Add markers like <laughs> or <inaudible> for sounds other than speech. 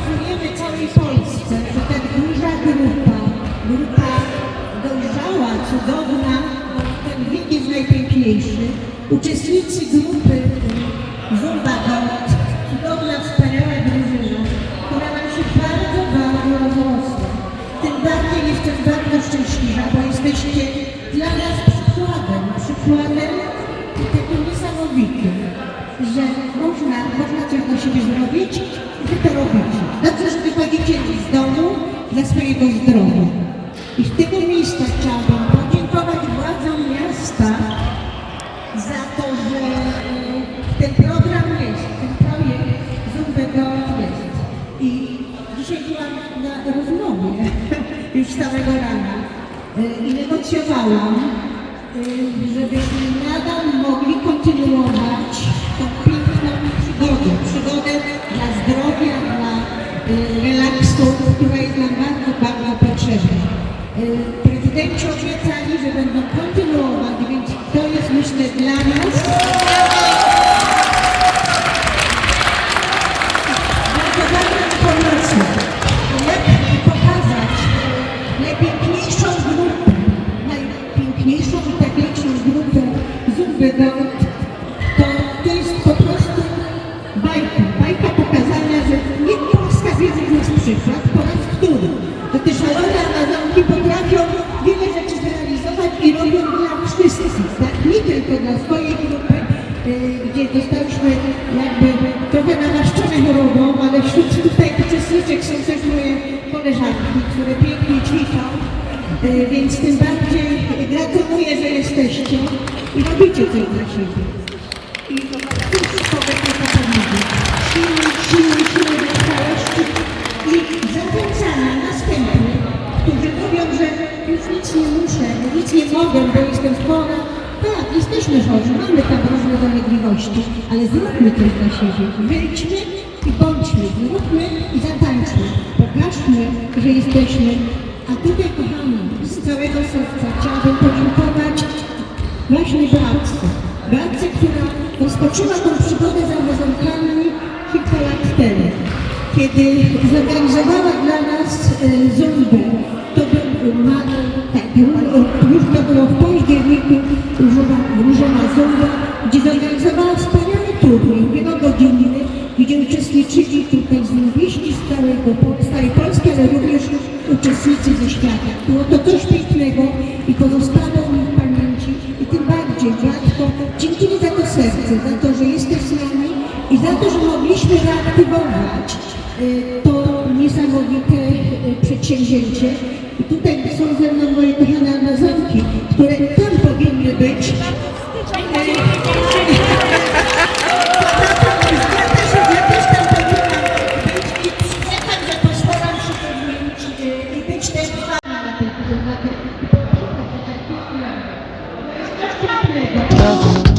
pokazujemy całej Polsce, że ta duża grupa, grupa dojrzała, cudowna, ten wiek jest najpiękniejszy. Uczestnicy grupy Zumba Gold, cudowna, wspaniała drużyna, która nam się bardzo, bardzo rozrosła. Tym bardziej jestem bardzo szczęśliwa, bo jesteście dla nas przykładem, przykładem dla swojego zdrowia. I z tego miejsca chciałabym podziękować władzom miasta za to, że ten program jest, ten projekt Zumby Gold jest. I dzisiaj byłam na rozmowie <laughs> już samego rana e, i negocjowałam, e, relaksu, która jest nam bardzo, bardzo potrzebna. E, Prezydenci obiecali, że będą kontynuować, więc to jest myślę dla nas bardzo ważna. Jak pokazać najpiękniejszą grupę, najpiękniejszą i tragiczną grupę Zumby Gold, przykład po raz który. To te szalone Amazonki potrafią wiele rzeczy zrealizować i robią dla wszystkich, tak? Nie tylko dla swojej grupy, y, gdzie zostaliśmy jakby trochę namaszczone chorobą, ale wśród tutaj uczestniczek są też moje koleżanki, które pięknie ćwiczą, y, więc tym bardziej gratuluję, że jesteście i robicie coś dla siebie. Jesteśmy chorzy, mamy tam różne dolegliwości, ale zróbmy coś dla siebie. Wyjdźmy i bądźmy, zróbmy i zatańczmy. Pokażmy, że jesteśmy. A tutaj, kochani, z całego serca chciałabym podziękować właśnie Beatce. Beatce, która rozpoczęła tą przygodę z Amazonkami kilka lat temu. Kiedy zorganizowała dla nas e, to był ma, tak, już to było w Różowa, Różowa Zumba, gdzie zorganizowała wspaniały turniej, wielogodzinny, gdzie uczestniczyli tutaj zlubieści z całego, całej Polski, ale również uczestnicy ze świata. Było to coś pięknego i pozostało mi w pamięci i tym bardziej, Radko, dzięki za to serce, za to, że jesteś z nami i za to, że mogliśmy reaktywować y, to niesamowite y, przedsięwzięcie. I tutaj są ze mną moje kochane Amazonki, które tam powinny być. <laughs> Thank you.